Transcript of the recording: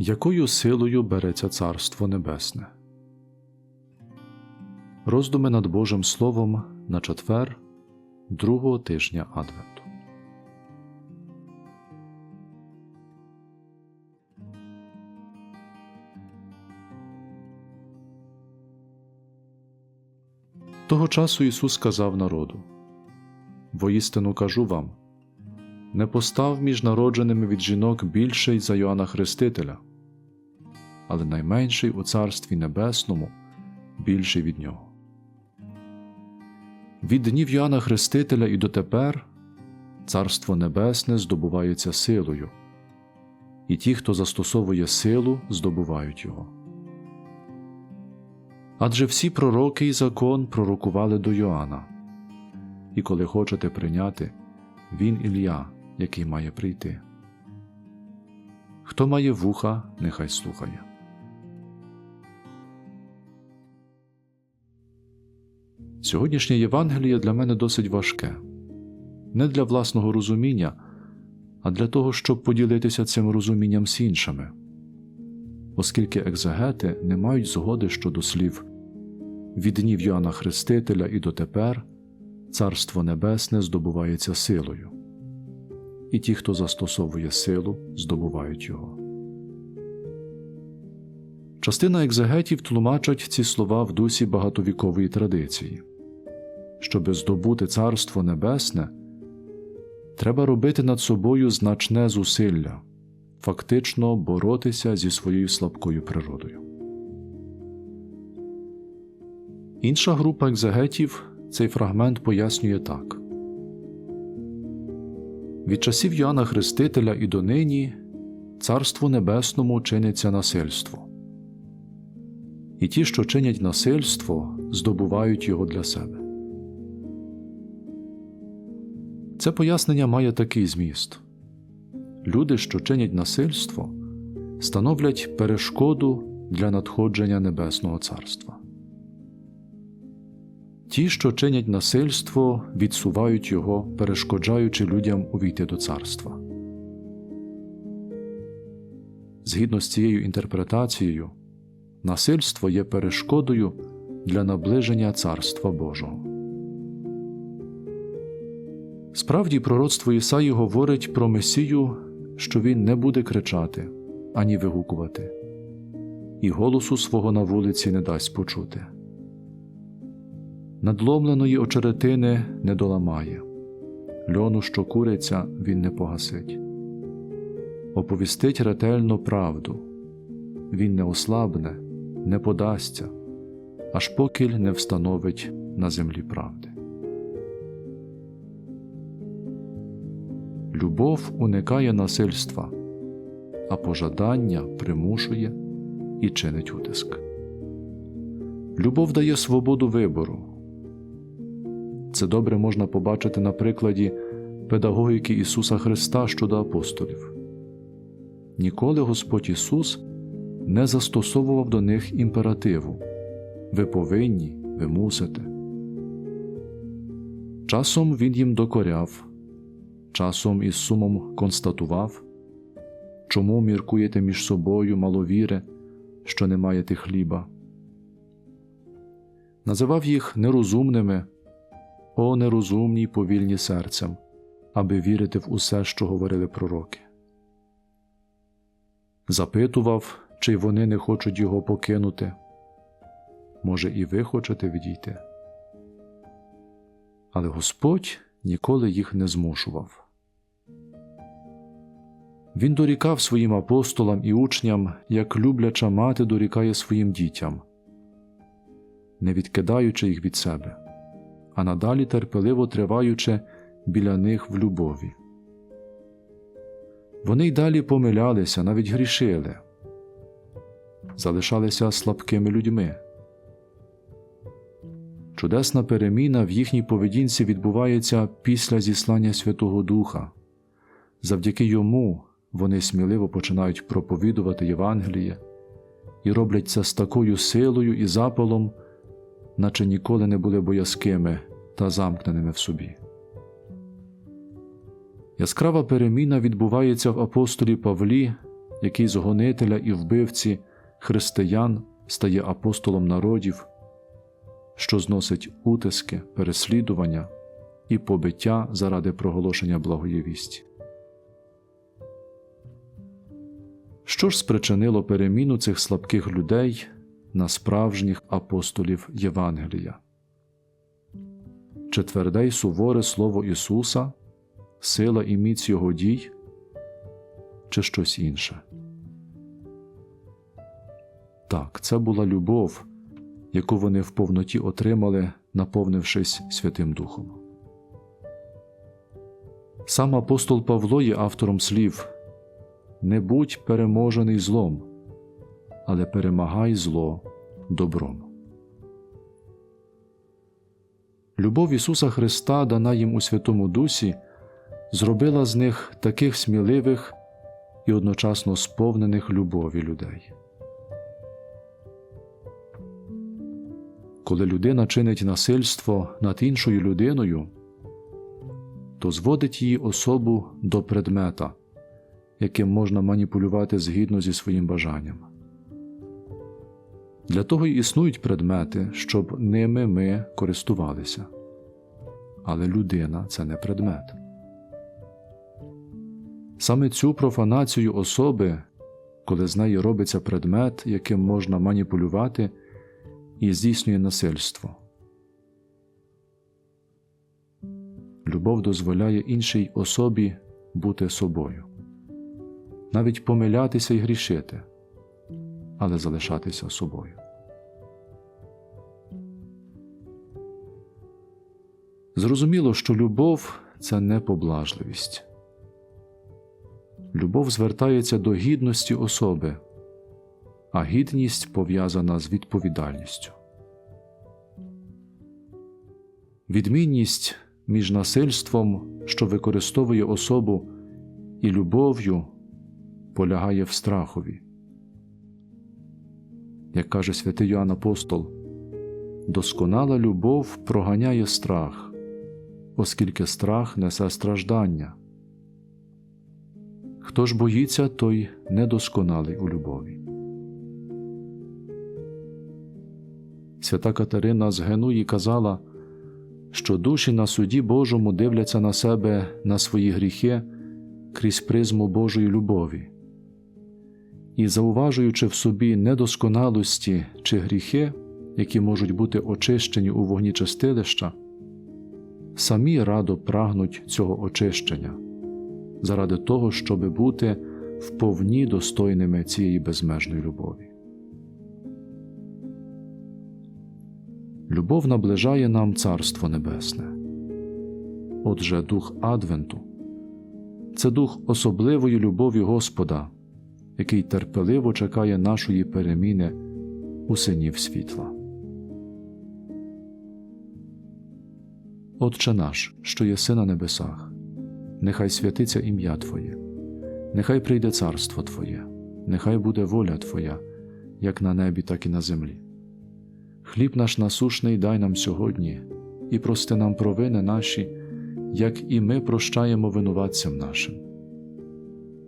Якою силою береться Царство Небесне? Роздуми над Божим Словом на четвер другого тижня Адвенту. Того часу Ісус сказав народу: Воістину кажу вам, не постав між народженими від жінок більший за Йоанна Хрестителя, але найменший у Царстві Небесному більший від нього. Від днів Йоанна Хрестителя і дотепер Царство Небесне здобувається силою, і ті, хто застосовує силу, здобувають його. Адже всі пророки і закон пророкували до Йоанна, і коли хочете прийняти, він Ілля, який має прийти. Хто має вуха, нехай слухає. Сьогоднішнє Євангеліє для мене досить важке, не для власного розуміння, а для того, щоб поділитися цим розумінням з іншими, оскільки екзегети не мають згоди щодо слів від днів Йоанна Хрестителя і дотепер Царство Небесне здобувається силою, і ті, хто застосовує силу, здобувають його. Частина екзегетів тлумачать ці слова в дусі багатовікової традиції. Щоби здобути Царство Небесне, треба робити над собою значне зусилля, фактично боротися зі своєю слабкою природою. Інша група екзегетів цей фрагмент пояснює так: від часів Йоанна Хрестителя і донині Царству Небесному чиниться насильство і ті, що чинять насильство, здобувають його для себе. Це пояснення має такий зміст люди, що чинять насильство, становлять перешкоду для надходження Небесного Царства. Ті, що чинять насильство, відсувають його, перешкоджаючи людям увійти до царства. Згідно з цією інтерпретацією, насильство є перешкодою для наближення Царства Божого. Справді, пророцтво Ісаї говорить про Месію, що він не буде кричати ані вигукувати, і голосу свого на вулиці не дасть почути. Надломленої очеретини не доламає, льону, що куриться, він не погасить. Оповістить ретельно правду, він не ослабне, не подасться, аж покіль не встановить на землі правди. Любов уникає насильства, а пожадання примушує і чинить утиск. Любов дає свободу вибору. Це добре можна побачити на прикладі педагогіки Ісуса Христа щодо апостолів. Ніколи Господь Ісус не застосовував до них імперативу ви повинні, ви мусите. Часом Він їм докоряв, часом із сумом констатував, чому міркуєте між собою маловіри, що не маєте хліба. Називав їх нерозумними, о нерозумні повільні серцем, аби вірити в усе, що говорили пророки. Запитував, чи вони не хочуть його покинути. Може, і ви хочете відійти. Але Господь ніколи їх не змушував. Він дорікав своїм апостолам і учням, як любляча мати дорікає своїм дітям, не відкидаючи їх від себе, а надалі терпеливо триваючи біля них в любові. Вони й далі помилялися, навіть грішили, залишалися слабкими людьми. Чудесна переміна в їхній поведінці відбувається після зіслання Святого Духа. Завдяки йому вони сміливо починають проповідувати Євангеліє і роблять це з такою силою і запалом, наче ніколи не були боязкими та замкненими в собі. Яскрава переміна відбувається в апостолі Павлі який з гонителя і вбивці християн стає апостолом народів, що зносить утиски, переслідування і побиття заради проголошення благої Що ж спричинило переміну цих слабких людей на справжніх апостолів Євангелія? Чи тверде й суворе слово Ісуса, сила і міць Його дій, чи щось інше? Так, це була любов, яку вони в повноті отримали, наповнившись Святим Духом. Сам апостол Павло є автором слів Не будь переможений злом, але перемагай зло добром. Любов Ісуса Христа, дана їм у Святому Дусі, зробила з них таких сміливих і одночасно сповнених любові людей. Коли людина чинить насильство над іншою людиною, то зводить її особу до предмета, яким можна маніпулювати згідно зі своїм бажанням. Для того й існують предмети, щоб ними ми користувалися. Але людина це не предмет. Саме цю профанацію особи, коли з неї робиться предмет, яким можна маніпулювати і здійснює насильство. Любов дозволяє іншій особі бути собою, навіть помилятися і грішити, але залишатися собою. Зрозуміло, що любов це не поблажливість. Любов звертається до гідності особи, а гідність пов'язана з відповідальністю. Відмінність між насильством, що використовує особу, і любов'ю полягає в страхові. Як каже святий Йоанн Апостол, досконала любов проганяє страх, оскільки страх несе страждання. Хто ж боїться, той недосконалий у любові. Свята Катерина з Генуї казала, що душі на суді Божому дивляться на себе на свої гріхи крізь призму Божої любові, і, зауважуючи в собі недосконалості чи гріхи, які можуть бути очищені у вогні чистилища, самі радо прагнуть цього очищення заради того, щоби бути вповні достойними цієї безмежної любові. Любов наближає нам Царство Небесне. Отже, дух Адвенту це дух особливої любові Господа, який терпеливо чекає нашої переміни у синів світла. Отче наш, що єси на небесах, нехай святиться ім'я Твоє, нехай прийде царство Твоє, нехай буде воля Твоя, як на небі, так і на землі. Хліб наш насушний дай нам сьогодні, і прости нам провини наші, як і ми прощаємо винуватцям нашим.